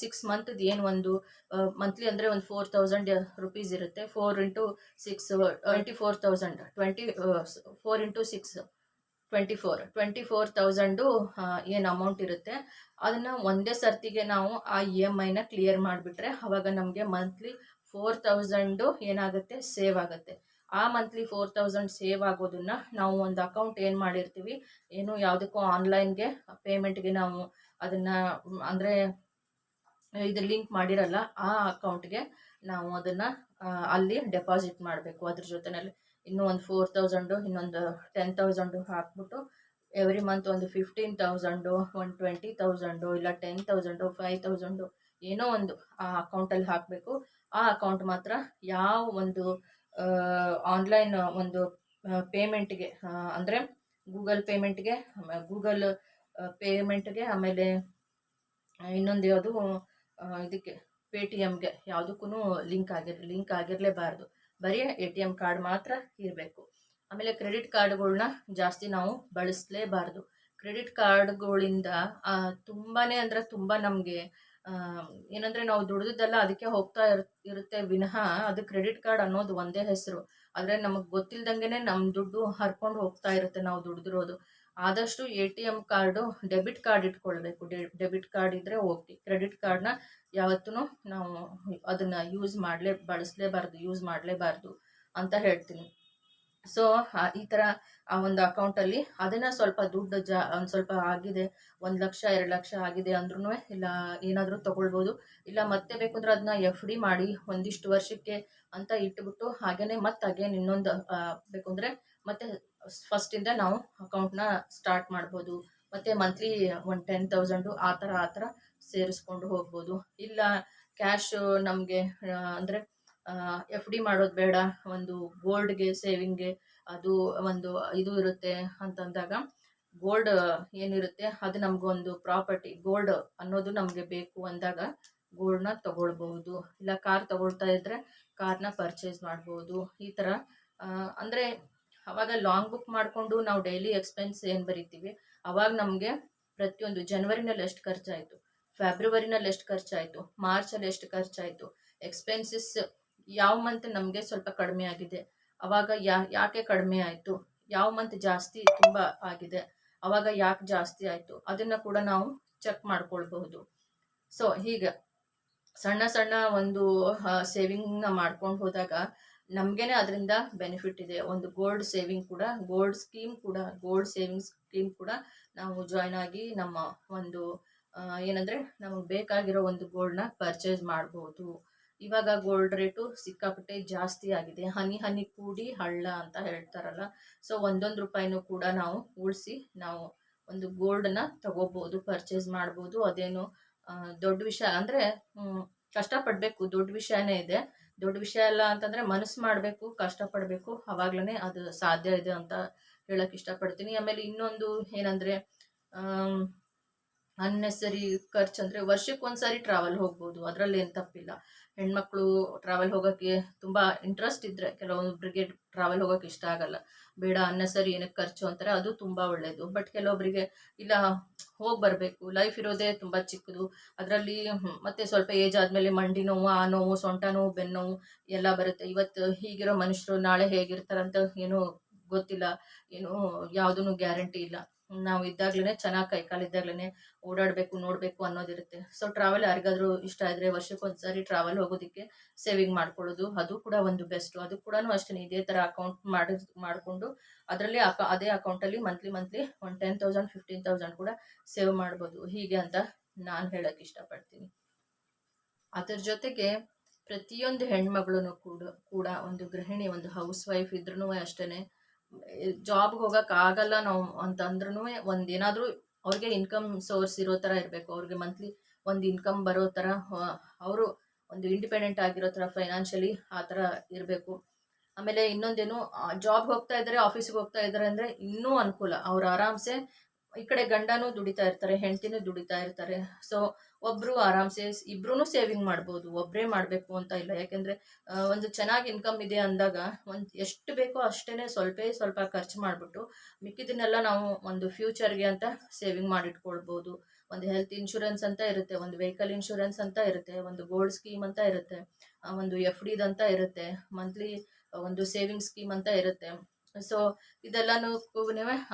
ಸಿಕ್ಸ್ ಮಂತದ್ದು ಏನು ಒಂದು ಮಂತ್ಲಿ ಅಂದರೆ ಒಂದು ಫೋರ್ ತೌಸಂಡ್ ರುಪೀಸ್ ಇರುತ್ತೆ. Four into six twenty four thousand twenty four into six twenty four twenty four thousand ಏನು ಅಮೌಂಟ್ ಇರುತ್ತೆ. ಅದನ್ನು ಒಂದೇ ಸರ್ತಿಗೆ ನಾವು ಆ ಇ ಎಂ ಐನ ಕ್ಲಿಯರ್ ಮಾಡಿಬಿಟ್ರೆ, ಅವಾಗ ನಮಗೆ ಮಂತ್ಲಿ ಫೋರ್ ತೌಸಂಡು ಏನಾಗುತ್ತೆ ಸೇವ್ ಆಗುತ್ತೆ. ಆ ಮಂತ್ಲಿ ಫೋರ್ ತೌಸಂಡ್ ಸೇವ್ ಆಗೋದನ್ನು ನಾವು ಒಂದು ಅಕೌಂಟ್ ಏನು ಮಾಡಿರ್ತೀವಿ, ಏನು ಯಾವುದಕ್ಕೂ ಆನ್ಲೈನ್ಗೆ ಪೇಮೆಂಟ್ಗೆ ನಾವು ಅದನ್ನು, ಅಂದರೆ ಇದು ಲಿಂಕ್ ಮಾಡಿರಲ್ಲ, ಆ ಅಕೌಂಟ್ಗೆ ನಾವು ಅದನ್ನು ಅಲ್ಲಿ ಡೆಪಾಸಿಟ್ ಮಾಡಬೇಕು ಅದ್ರ ಜೊತೆಯಲ್ಲಿ ಇನ್ನೂ ಒಂದು ಫೋರ್ ತೌಸಂಡು ಇನ್ನೊಂದು ಟೆನ್ ತೌಸಂಡು ಹಾಕ್ಬಿಟ್ಟು ಎವ್ರಿ ಮಂತ್ ಒಂದು ಫಿಫ್ಟೀನ್ ತೌಸಂಡು ಒಂದು ಟ್ವೆಂಟಿ ತೌಸಂಡು ಇಲ್ಲ ಟೆನ್ ತೌಸಂಡು ಫೈವ್ ತೌಸಂಡು ಏನೋ ಒಂದು ಆ ಅಕೌಂಟಲ್ಲಿ ಹಾಕಬೇಕು. ಆ ಅಕೌಂಟ್ ಮಾತ್ರ ಯಾವ ಒಂದು ಆನ್ಲೈನ್ ಒಂದು ಪೇಮೆಂಟ್ಗೆ ಅಂದರೆ ಗೂಗಲ್ ಪೇಮೆಂಟ್ಗೆ ಗೂಗಲ್ ಪೇಮೆಂಟ್ಗೆ ಆಮೇಲೆ ಇನ್ನೊಂದು ಯಾವುದು ಇದಕ್ಕೆ ಪೇ ಟಿ ಎಮ್ಗೆ ಯಾವುದಕ್ಕೂ ಲಿಂಕ್ ಆಗಿರ್ ಲಿಂಕ್ ಆಗಿರಲೇಬಾರ್ದು. ಬರೀ ಎ ಟಿ ಎಂ ಕಾರ್ಡ್ ಮಾತ್ರ ಇರಬೇಕು. ಆಮೇಲೆ ಕ್ರೆಡಿಟ್ ಕಾರ್ಡ್ಗಳನ್ನ ಜಾಸ್ತಿ ನಾವು ಬಳಸಲೇಬಾರ್ದು. ಕ್ರೆಡಿಟ್ ಕಾರ್ಡ್ಗಳಿಂದ ತುಂಬಾ ಅಂದರೆ ತುಂಬ ನಮಗೆ ಏನಂದರೆ ನಾವು ದುಡ್ದಿದ್ದೆಲ್ಲ ಅದಕ್ಕೆ ಹೋಗ್ತಾ ಇರ್, ಇರುತ್ತೆ ವಿನಃ ಅದು ಕ್ರೆಡಿಟ್ ಕಾರ್ಡ್ ಅನ್ನೋದು ಒಂದೇ ಹೆಸರು. ಆದರೆ ನಮಗೆ ಗೊತ್ತಿಲ್ದಂಗೆ ನಮ್ಮ ದುಡ್ಡು ಹರ್ಕೊಂಡು ಹೋಗ್ತಾ ಇರುತ್ತೆ ನಾವು ದುಡ್ದಿರೋದು. ಆದಷ್ಟು A T M card, debit card ಇಟ್ಕೊಳ್ಬೇಕು. ಡೆಬಿಟ್ ಕಾರ್ಡ್ ಇದ್ದರೆ ಓಕೆ ಕ್ರೆಡಿಟ್ ಕಾರ್ಡ್ನ ಯಾವತ್ತೂ ನಾವು ಅದನ್ನು ಯೂಸ್ ಮಾಡಲೇ, ಬಳಸಲೇಬಾರ್ದು, ಯೂಸ್ ಮಾಡಲೇಬಾರ್ದು ಅಂತ ಹೇಳ್ತೀನಿ. ಸೊ ಈ ಥರ ಆ ಒಂದು ಅಕೌಂಟಲ್ಲಿ ಅದನ್ನು ಸ್ವಲ್ಪ ದುಡ್ಡು ಜಾ, ಒಂದು ಸ್ವಲ್ಪ ಆಗಿದೆ, ಒಂದು ಲಕ್ಷ, ಎರಡು ಲಕ್ಷ ಆಗಿದೆ ಅಂದ್ರೂ ಇಲ್ಲ ಏನಾದರೂ ತೊಗೊಳ್ಬೋದು. ಇಲ್ಲ ಮತ್ತೆ ಬೇಕು ಅಂದ್ರೆ ಅದನ್ನ ಎಫ್ ಡಿ ಮಾಡಿ ಒಂದಿಷ್ಟು ವರ್ಷಕ್ಕೆ ಅಂತ ಇಟ್ಬಿಟ್ಟು ಹಾಗೇನೆ ಮತ್ತೆ ಅಗೇನ್ ಇನ್ನೊಂದು ಬೇಕು ಅಂದ್ರೆ ಮತ್ತೆ ಫಸ್ಟಿಂದ ನಾವು ಅಕೌಂಟ್ನ ಸ್ಟಾರ್ಟ್ ಮಾಡ್ಬೋದು. ಮತ್ತು ಮಂತ್ಲಿ ಒಂದು ಟೆನ್ ತೌಸಂಡು ಆ ಥರ ಸೇರಿಸ್ಕೊಂಡು ಹೋಗ್ಬೋದು. ಇಲ್ಲ ಕ್ಯಾಶ್ ನಮಗೆ ಅಂದರೆ ಎಫ್ ಡಿ ಮಾಡೋದು ಬೇಡ. ಒಂದು ಗೋಲ್ಡ್ಗೆ ಸೇವಿಂಗ್ಗೆ ಅದು ಒಂದು ಇದು ಇರುತ್ತೆ ಅಂತಂದಾಗ ಗೋಲ್ಡ್ ಏನಿರುತ್ತೆ ಅದು ನಮಗೊಂದು ಪ್ರಾಪರ್ಟಿ ಗೋಲ್ಡ್ ಅನ್ನೋದು ನಮಗೆ ಬೇಕು ಅಂದಾಗ ಗೋಲ್ಡ್ನ ತಗೊಳ್ಬಹುದು. ಇಲ್ಲ ಕಾರ್ ತಗೊಳ್ತಾ ಇದ್ದರೆ ಕಾರ್ನ ಪರ್ಚೇಸ್ ಮಾಡ್ಬೋದು. ಈ ಥರ ಅಂದರೆ ಅವಾಗ ಲಾಂಗ್ ಬುಕ್ ಮಾಡಿಕೊಂಡು ನಾವು ಡೈಲಿ ಎಕ್ಸ್ಪೆನ್ಸ್ ಏನು ಬರಿತೀವಿ? ಅವಾಗ ನಮಗೆ ಪ್ರತಿಯೊಂದು ಜನವರಿನಲ್ಲಿ ಎಷ್ಟು ಖರ್ಚಾಯಿತು? ಫೆಬ್ರವರಿನಲ್ಲಿ ಎಷ್ಟು ಖರ್ಚಾಯಿತು? ಮಾರ್ಚಲ್ಲಿ ಎಷ್ಟು ಖರ್ಚಾಯಿತು? ಎಕ್ಸ್ಪೆನ್ಸಸ್ ಯಾವ ಮಂತ್ ನಮಗೆ ಸ್ವಲ್ಪ ಕಡಿಮೆ ಆಗಿದೆ. ಅವಾಗ ಯಾ, ಯಾಕೆ ಕಡಿಮೆ ಆಯಿತು? ಯಾವ ಮಂತ್ ಜಾಸ್ತಿ ತುಂಬ ಆಗಿದೆ? ಅವಾಗ ಯಾಕೆ ಜಾಸ್ತಿ ಆಯಿತು? ಅದನ್ನು ಕೂಡ ನಾವು ಚೆಕ್ ಮಾಡ್ಕೊಳ್ಬಹುದು. ಸೊ ಹೀಗೆ. ಸಣ್ಣ ಸಣ್ಣ ಒಂದು ಸೇವಿಂಗ್ನ ಮಾಡ್ಕೊಂಡು ಹೋದಾಗ ನಮಗೇನೆ ಅದರಿಂದ ಬೆನಿಫಿಟ್ ಇದೆ. ಒಂದು ಗೋಲ್ಡ್ ಸೇವಿಂಗ್ ಕೂಡ ಗೋಲ್ಡ್ ಸ್ಕೀಮ್ ಕೂಡ ಗೋಲ್ಡ್ ಸೇವಿಂಗ್ ಸ್ಕೀಮ್ ಕೂಡ ನಾವು ಜಾಯ್ನ್ ಆಗಿ ನಮ್ಮ ಒಂದು ಏನಂದರೆ ನಮಗೆ ಬೇಕಾಗಿರೋ ಒಂದು ಗೋಲ್ಡ್ನ ಪರ್ಚೇಸ್ ಮಾಡ್ಬೋದು. ಇವಾಗ ಗೋಲ್ಡ್ ರೇಟು ಸಿಕ್ಕಾಪಟ್ಟೆ ಜಾಸ್ತಿ ಆಗಿದೆ. ಹನಿ ಹನಿ ಕೂಡಿ ಹಳ್ಳ ಅಂತ ಹೇಳ್ತಾರಲ್ಲ ಸೊ ಒಂದೊಂದು ರೂಪಾಯಿನೂ ಕೂಡ ನಾವು ಉಳಿಸಿ ನಾವು ಒಂದು ಗೋಲ್ಡನ್ನ ತಗೋಬೋದು ಪರ್ಚೇಸ್ ಮಾಡ್ಬೋದು. ಅದೇನು ದೊಡ್ಡ ವಿಷಯ ಅಂದರೆ ಕಷ್ಟಪಡಬೇಕು, ದೊಡ್ಡ ವಿಷಯನೇ ಇದೆ. ದೊಡ್ಡ ವಿಷಯ ಅಲ್ಲ ಅಂತಂದರೆ ಮನಸ್ಸು ಮಾಡಬೇಕು, ಕಷ್ಟಪಡಬೇಕು. ಅವಾಗ್ಲೇ ಅದು ಸಾಧ್ಯ ಇದೆ ಅಂತ ಹೇಳಕ್ಕೆ ಇಷ್ಟಪಡ್ತೀನಿ. ಆಮೇಲೆ ಇನ್ನೊಂದು ಏನಂದರೆ ಅನ್ನೆಸರಿ ಖರ್ಚು ಅಂದರೆ ವರ್ಷಕ್ಕೆ ಒಂದ್ಸಾರಿ ಟ್ರಾವೆಲ್ ಹೋಗ್ಬೋದು, ಅದರಲ್ಲಿ ಏನು ತಪ್ಪಿಲ್ಲ. ಹೆಣ್ಮಕ್ಳು ಟ್ರಾವೆಲ್ ಹೋಗೋಕ್ಕೆ ತುಂಬ ಇಂಟ್ರೆಸ್ಟ್ ಇದ್ದರೆ ಕೆಲವೊಬ್ಬರಿಗೆ ಟ್ರಾವೆಲ್ ಹೋಗೋಕ್ಕೆ ಇಷ್ಟ ಆಗಲ್ಲ. ಬೇಡ, ಅನ್ನೆಸರಿ ಏನಕ್ಕೆ ಖರ್ಚು ಅಂತಾರೆ, ಅದು ತುಂಬ ಒಳ್ಳೆಯದು ಬಟ್ ಕೆಲವೊಬ್ಬರಿಗೆ ಇಲ್ಲ, ಹೋಗಿ ಬರಬೇಕು. ಲೈಫ್ ಇರೋದೇ ತುಂಬ ಚಿಕ್ಕದು. ಅದರಲ್ಲಿ ಮತ್ತೆ ಸ್ವಲ್ಪ ಏಜ್ ಆದಮೇಲೆ ಮಂಡಿ ನೋವು, ಆ ನೋವು, ಸೊಂಟ ನೋವು ಬೆನ್ನೋವು ನೋವು ಎಲ್ಲ ಬರುತ್ತೆ. ಇವತ್ತು ಹೀಗಿರೋ ಮನುಷ್ಯರು ನಾಳೆ ಹೇಗಿರ್ತಾರಂತ ಏನೂ ಗೊತ್ತಿಲ್ಲ. ಏನು ಯಾವುದೂ ಗ್ಯಾರಂಟಿ ಇಲ್ಲ. ನಾವು ಇದ್ದಾಗ್ಲೇ ಚೆನ್ನಾಗಿ ಕೈಕಾಲು ಇದ್ದಾಗ್ಲೇ ಓಡಾಡಬೇಕು, ನೋಡಬೇಕು ಅನ್ನೋದಿರುತ್ತೆ. ಸೊ ಟ್ರಾವೆಲ್ ಯಾರಿಗಾದರೂ ಇಷ್ಟ ಇದ್ರೆ ವರ್ಷಕ್ಕೊಂದ್ಸರಿ ಟ್ರಾವೆಲ್ ಹೋಗೋದಕ್ಕೆ ಸೇವಿಂಗ್ ಮಾಡ್ಕೊಳ್ಳೋದು. ಅದು ಕೂಡ ಒಂದು ಬೆಸ್ಟು ಅದು ಕೂಡ ಅಷ್ಟೇ ಇದೇ ಥರ ಅಕೌಂಟ್ ಮಾಡಿ, ಮಾಡಿಕೊಂಡು ಅದರಲ್ಲಿ ಅಕ, ಅದೇ ಅಕೌಂಟಲ್ಲಿ ಮಂತ್ಲಿ ಮಂತ್ಲಿ ಒಂದು ಟೆನ್ ತೌಸಂಡ್ ಫಿಫ್ಟೀನ್ ತೌಸಂಡ್ ಕೂಡ ಸೇವ್ ಮಾಡ್ಬೋದು. ಹೀಗೆ ಅಂತ ನಾನು ಹೇಳೋಕ್ಕೆ ಇಷ್ಟಪಡ್ತೀನಿ. ಅದರ ಜೊತೆಗೆ ಪ್ರತಿಯೊಂದು ಹೆಣ್ಮಗಳೂ ಕೂಡ ಕೂಡ ಒಂದು ಗೃಹಿಣಿ, ಒಂದು ಹೌಸ್ ವೈಫ್ ಇದ್ರೂ ಅಷ್ಟೇ ಜಾಬ್ಗೆ ಹೋಗಕ್ಕೆ ಆಗಲ್ಲ ನಾವು ಅಂತಂದ್ರೂ ಒಂದೇನಾದರೂ ಅವ್ರಿಗೆ ಇನ್ಕಮ್ ಸೋರ್ಸ್ ಇರೋ ಥರ ಇರಬೇಕು. ಅವ್ರಿಗೆ ಮಂತ್ಲಿ ಒಂದು ಇನ್ಕಮ್ ಬರೋ ಥರ ಅವರು ಒಂದು ಇಂಡಿಪೆಂಡೆಂಟ್ ಆಗಿರೋ ಥರ ಫೈನಾನ್ಷಿಯಲಿ ಆ ಥರ ಇರಬೇಕು. ಆಮೇಲೆ ಇನ್ನೊಂದೇನು ಜಾಬ್ಗೆ ಹೋಗ್ತಾ ಇದ್ದಾರೆ ಆಫೀಸ್ಗೆ ಹೋಗ್ತಾ ಇದ್ದಾರೆ ಅಂದರೆ ಇನ್ನೂ ಅನುಕೂಲ. ಅವ್ರು ಆರಾಮ್ಸೆ ಈ ಕಡೆ ಗಂಡನೂ ದುಡಿತಾ ಇರ್ತಾರೆ, ಹೆಂಡತಿನೂ ದುಡಿತಾ ಇರ್ತಾರೆ. ಸೊ ಒಬ್ಬರು ಆರಾಮ್ಸೆ ಇಬ್ರು ಸೇವಿಂಗ್ ಮಾಡ್ಬೋದು ಒಬ್ಬರೇ ಮಾಡಬೇಕು ಅಂತ ಇಲ್ಲ. ಯಾಕೆಂದರೆ ಒಂದು ಚೆನ್ನಾಗಿ ಇನ್ಕಮ್ ಇದೆ ಅಂದಾಗ ಒಂದು ಎಷ್ಟು ಬೇಕೋ ಅಷ್ಟೇ ಸ್ವಲ್ಪ ಸ್ವಲ್ಪ ಖರ್ಚು ಮಾಡಿಬಿಟ್ಟು ಮಿಕ್ಕಿದನ್ನೆಲ್ಲ ನಾವು ಒಂದು ಫ್ಯೂಚರ್ಗೆ ಅಂತ ಸೇವಿಂಗ್ ಮಾಡಿಟ್ಕೊಳ್ಬೋದು. ಒಂದು ಹೆಲ್ತ್ ಇನ್ಶೂರೆನ್ಸ್ ಅಂತ ಇರುತ್ತೆ, ಒಂದು ವೆಹಿಕಲ್ ಇನ್ಶೂರೆನ್ಸ್ ಅಂತ ಇರುತ್ತೆ, ಒಂದು ಗೋಲ್ಡ್ ಸ್ಕೀಮ್ ಅಂತ ಇರುತ್ತೆ ಒಂದು ಎಫ್ ಡಿದಂತ ಇರುತ್ತೆ, ಮಂತ್ಲಿ ಒಂದು ಸೇವಿಂಗ್ ಸ್ಕೀಮ್ ಅಂತ ಇರುತ್ತೆ. ಸೊ ಇದೆಲ್ಲನೂ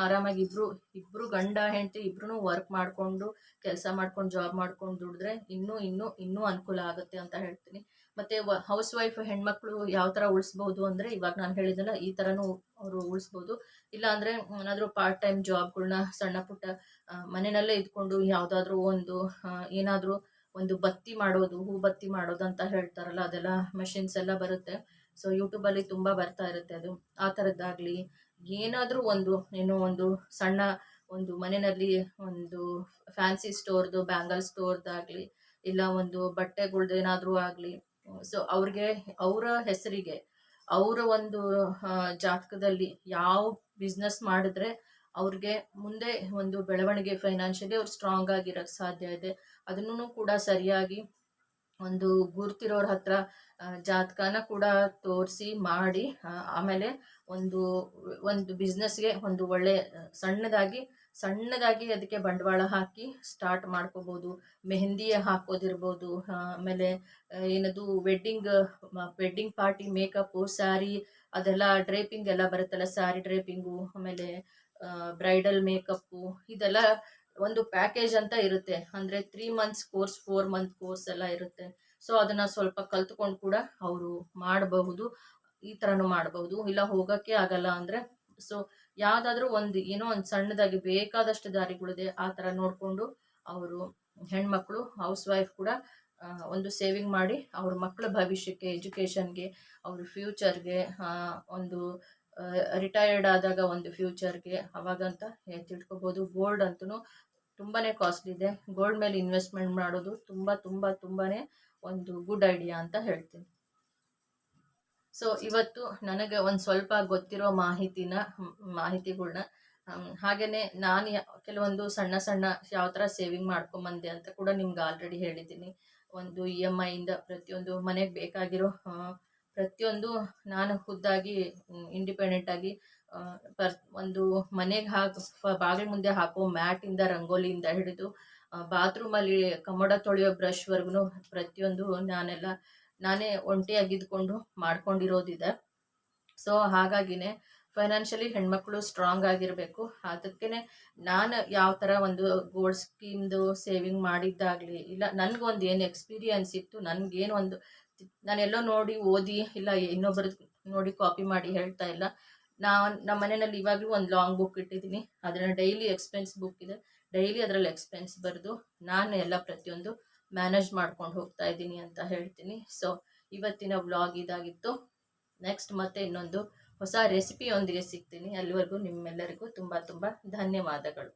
ಆರಾಮಾಗಿ ಇಬ್ರು ಇಬ್ರು ಗಂಡ ಹೆಂಡತಿ ಇಬ್ರು ವರ್ಕ್ ಮಾಡಿಕೊಂಡು, ಕೆಲಸ ಮಾಡ್ಕೊಂಡು ಜಾಬ್ ಮಾಡ್ಕೊಂಡು ದುಡಿದ್ರೆ ಇನ್ನೂ ಇನ್ನೂ ಇನ್ನೂ ಅನುಕೂಲ ಆಗುತ್ತೆ ಅಂತ ಹೇಳ್ತೀನಿ. ಮತ್ತು ಹೌಸ್ ವೈಫ್ ಹೆಣ್ಮಕ್ಳು ಯಾವ ಥರ ಉಳಿಸ್ಬೋದು ಅಂದರೆ ಇವಾಗ ನಾನು ಹೇಳಿದಲ್ಲ ಈ ಥರನೂ ಅವರು ಉಳಿಸ್ಬೋದು. ಇಲ್ಲ ಅಂದ್ರೆ ಏನಾದರೂ ಪಾರ್ಟ್ ಟೈಮ್ ಜಾಬ್ಗಳನ್ನ ಸಣ್ಣ ಪುಟ್ಟ ಮನೆಯಲ್ಲೇ ಇದ್ಕೊಂಡು ಯಾವುದಾದ್ರೂ ಒಂದು ಏನಾದರೂ ಒಂದು ಬತ್ತಿ ಮಾಡೋದು, ಹೂ ಬತ್ತಿ ಮಾಡೋದು ಅಂತ ಹೇಳ್ತಾರಲ್ಲ ಅದೆಲ್ಲ ಮೆಷಿನ್ಸ್ ಎಲ್ಲ ಬರುತ್ತೆ. ಸೊ ಯೂಟ್ಯೂಬಲ್ಲಿ ತುಂಬ ಬರ್ತಾ ಇರುತ್ತೆ ಅದು. ಆ ಥರದ್ದಾಗಲಿ ಏನಾದರೂ ಒಂದು, ಏನೋ ಒಂದು ಸಣ್ಣ ಒಂದು ಮನೆಯಲ್ಲಿ ಒಂದು ಫ್ಯಾನ್ಸಿ ಸ್ಟೋರ್ದು ಬ್ಯಾಂಗಲ್ ಸ್ಟೋರ್ದಾಗಲಿ ಇಲ್ಲ ಒಂದು ಬಟ್ಟೆಗಳ್ದು ಏನಾದರೂ ಆಗಲಿ ಸೊ ಅವ್ರಿಗೆ, ಅವರ ಹೆಸರಿಗೆ, ಅವರ ಒಂದು ಜಾತಕದಲ್ಲಿ ಯಾವ ಬಿಸ್ನೆಸ್ ಮಾಡಿದ್ರೆ ಅವ್ರಿಗೆ ಮುಂದೆ ಒಂದು ಬೆಳವಣಿಗೆ ಫೈನಾನ್ಷಿಯಲಿ ಅವ್ರು ಸ್ಟ್ರಾಂಗ್ ಆಗಿರೋಕ್ಕೆ ಸಾಧ್ಯ ಇದೆ. ಅದನ್ನು ಕೂಡ ಸರಿಯಾಗಿ ಒಂದು ಗುರ್ತಿರೋರ ಹತ್ರ ಜಾತಕನ ಕೂಡ ತೋರಿಸಿ ಮಾಡಿ ಆಮೇಲೆ ಒಂದು ಒಂದು ಬಿಸ್ನೆಸ್ಗೆ ಒಂದು ಒಳ್ಳೆ ಸಣ್ಣದಾಗಿ ಸಣ್ಣದಾಗಿ ಅದಕ್ಕೆ ಬಂಡವಾಳ ಹಾಕಿ ಸ್ಟಾರ್ಟ್ ಮಾಡ್ಕೋಬೋದು. ಮೆಹಂದಿ ಹಾಕೋದಿರ್ಬೋದು ಆಮೇಲೆ ಏನದು wedding wedding party makeup sari ಅದೆಲ್ಲ ಡ್ರೇಪಿಂಗ್ ಎಲ್ಲ ಬರುತ್ತಲ್ಲ ಸ್ಯಾರಿ ಡ್ರೇಪಿಂಗು ಆಮೇಲೆ ಬ್ರೈಡಲ್ ಮೇಕಪ್ಪು ಇದೆಲ್ಲ ಒಂದು ಪ್ಯಾಕೇಜ್ ಅಂತ ಇರುತ್ತೆ. ಅಂದರೆ three months course four month course ಎಲ್ಲ ಇರುತ್ತೆ. ಸೊ ಅದನ್ನು ಸ್ವಲ್ಪ ಕಲ್ತ್ಕೊಂಡು ಕೂಡ ಅವರು ಮಾಡಬಹುದು. ಈ ಥರನೂ ಮಾಡಬಹುದು. ಇಲ್ಲ, ಹೋಗೋಕ್ಕೆ ಆಗಲ್ಲ ಅಂದರೆ ಸೊ ಯಾವುದಾದ್ರೂ ಒಂದು, ಏನೋ ಒಂದು ಸಣ್ಣದಾಗಿ ಬೇಕಾದಷ್ಟು ದಾರಿಗಳಿದೆ, ಆ ಥರ ನೋಡಿಕೊಂಡು ಅವರು ಹೆಣ್ಮಕ್ಳು ಹೌಸ್ ವೈಫ್ ಕೂಡ ಒಂದು ಸೇವಿಂಗ್ ಮಾಡಿ ಅವ್ರ ಮಕ್ಕಳ ಭವಿಷ್ಯಕ್ಕೆ ಎಜುಕೇಷನ್ಗೆ ಅವ್ರ ಫ್ಯೂಚರ್ಗೆ ಒಂದು ರಿಟೈರ್ಡ್ ಆದಾಗ ಒಂದು ಫ್ಯೂಚರ್ಗೆ ಅವಾಗಂತ ತಿಳ್ಕೊಬೋದು. ಗೋಲ್ಡ್ ಅಂತೂ ತುಂಬಾ ಕಾಸ್ಟ್ಲಿ ಇದೆ. ಗೋಲ್ಡ್ ಮೇಲೆ ಇನ್ವೆಸ್ಟ್ಮೆಂಟ್ ಮಾಡೋದು ತುಂಬ ತುಂಬ ತುಂಬಾ ಒಂದು ಗುಡ್ ಐಡಿಯಾ ಅಂತ ಹೇಳ್ತೀನಿ. ಸೊ ಇವತ್ತು ನನಗೆ ಒಂದು ಸ್ವಲ್ಪ ಗೊತ್ತಿರೋ ಮಾಹಿತಿನ ಮಾಹಿತಿಗಳ್ನ ಹಾಗೆಯೇ ನಾನು ಕೆಲವೊಂದು ಸಣ್ಣ ಸಣ್ಣ ಯಾವ ಥರ ಸೇವಿಂಗ್ ಮಾಡ್ಕೊಂಬಂದೆ ಅಂತ ಕೂಡ ನಿಮ್ಗೆ ಆಲ್ರೆಡಿ ಹೇಳಿದ್ದೀನಿ. ಒಂದು ಇ ಎಂ ಐಯಿಂದ ಪ್ರತಿಯೊಂದು ಮನೆಗೆ ಬೇಕಾಗಿರೋ ಪ್ರತಿಯೊಂದು ನಾನು ಖುದ್ದಾಗಿ ಇಂಡಿಪೆಂಡೆಂಟಾಗಿ ಪರ್ ಒಂದು ಮನೆಗೆ ಹಾಕಿ ಬಾಗಿಲ ಮುಂದೆ ಹಾಕೋ ಮ್ಯಾಟಿಂದ ರಂಗೋಲಿಯಿಂದ ಹಿಡಿದು ಬಾತ್ರೂಮಲ್ಲಿ ಕಮೋಡ ತೊಳೆಯೋ ಬ್ರಷ್ವರೆಗೂ ಪ್ರತಿಯೊಂದು ನಾನೆಲ್ಲ, ನಾನೇ ಒಂಟಿಯಾಗಿದ್ಕೊಂಡು ಮಾಡ್ಕೊಂಡಿರೋದಿದೆ. ಸೊ ಹಾಗಾಗಿನೇ ಫೈನಾನ್ಷಿಯಲಿ ಹೆಣ್ಮಕ್ಳು ಸ್ಟ್ರಾಂಗ್ ಆಗಿರಬೇಕು. ಅದಕ್ಕೇ ನಾನು ಯಾವ ಥರ ಒಂದು ಗೋಲ್ಡ್ ಸ್ಕೀಮ್ದು ಸೇವಿಂಗ್ ಮಾಡಿದ್ದಾಗಲಿ, ಇಲ್ಲ ನನಗೊಂದು ಏನು ಎಕ್ಸ್ಪೀರಿಯನ್ಸ್ ಇತ್ತು, ನನಗೇನು ಒಂದು, ನಾನೆಲ್ಲೋ ನೋಡಿ ಓದಿ, ಇಲ್ಲ ಇನ್ನೊಬ್ಬರು ನೋಡಿ ಕಾಪಿ ಮಾಡಿ ಹೇಳ್ತಾ ಇಲ್ಲ ನಾನು ನಮ್ಮ ಮನೆಯಲ್ಲಿ ಇವಾಗಲೂ ಒಂದು ಲಾಂಗ್ ಬುಕ್ ಇಟ್ಟಿದ್ದೀನಿ. ಅದನ್ನು ಡೈಲಿ ಎಕ್ಸ್ಪೆನ್ಸ್ ಬುಕ್ ಇದೆ. ಡೈಲಿ ಅದರಲ್ಲಿ ಎಕ್ಸ್ಪೆನ್ಸ್ ಬರೆದು ನಾನು ಎಲ್ಲ ಪ್ರತಿಯೊಂದು ಮ್ಯಾನೇಜ್ ಮಾಡ್ಕೊಂಡು ಹೋಗ್ತಾ ಇದ್ದೀನಿ ಅಂತ ಹೇಳ್ತೀನಿ. ಸೊ ಇವತ್ತಿನ ವ್ಲಾಗ್ ಇದಾಗಿತ್ತು. ನೆಕ್ಸ್ಟ್ ಮತ್ತೆ ಇನ್ನೊಂದು ಹೊಸ ರೆಸಿಪಿಯೊಂದಿಗೆ ಸಿಗ್ತೀನಿ. ಅಲ್ಲಿವರೆಗೂ ನಿಮ್ಮೆಲ್ಲರಿಗೂ ತುಂಬ ತುಂಬ ಧನ್ಯವಾದಗಳು.